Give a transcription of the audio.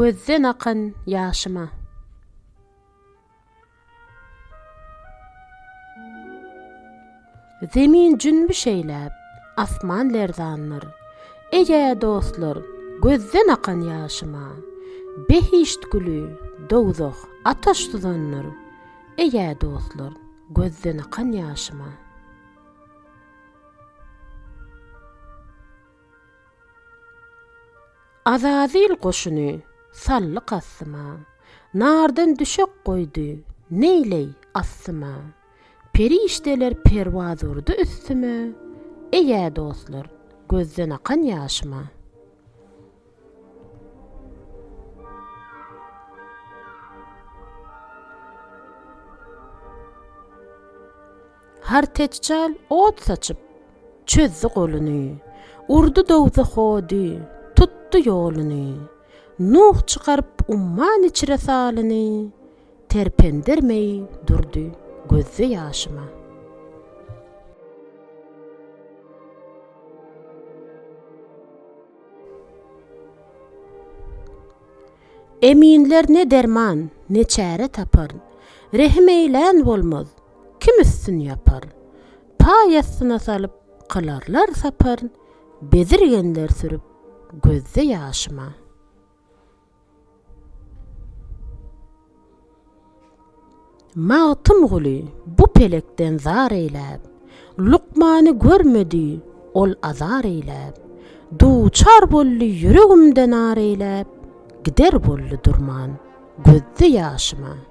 gözden akan yaşıma. Zemin cünbüş eýläp, asman lerzanlar. Eýe dostlar, gözden akan yaşıma. Behişt gülü, dowzak, ataş tuzanlar. Eýe dostlar, gözden akan yaşıma. Azazil goşuny sally kassyma. Nardan düşek goýdy. Neyley assyma. Perişdeler perwaz urdy üstüme. Eýe dostlar, gözden akan ýaşyma. Har teççal ot saçıp, çözdü golunu, urdu dowza hodi, tuttu yolunu, nuh çıkarıp umman içire salını, terpendirmeyi durdu gözü yaşıma. Eminler ne derman, ne çare tapar. Rehim eýlän bolmaz, kim üstün yapar. Paýasyna salyp kılarlar sapar. Bezirgenler sürüp gözde yaşıma. Mağtım guli bu pelekden zar eýläp, Lukmany görmedi ol azar eýläp, duçar bolly yüregimden ar eýläp, gider bolly durman gözde yaşıma.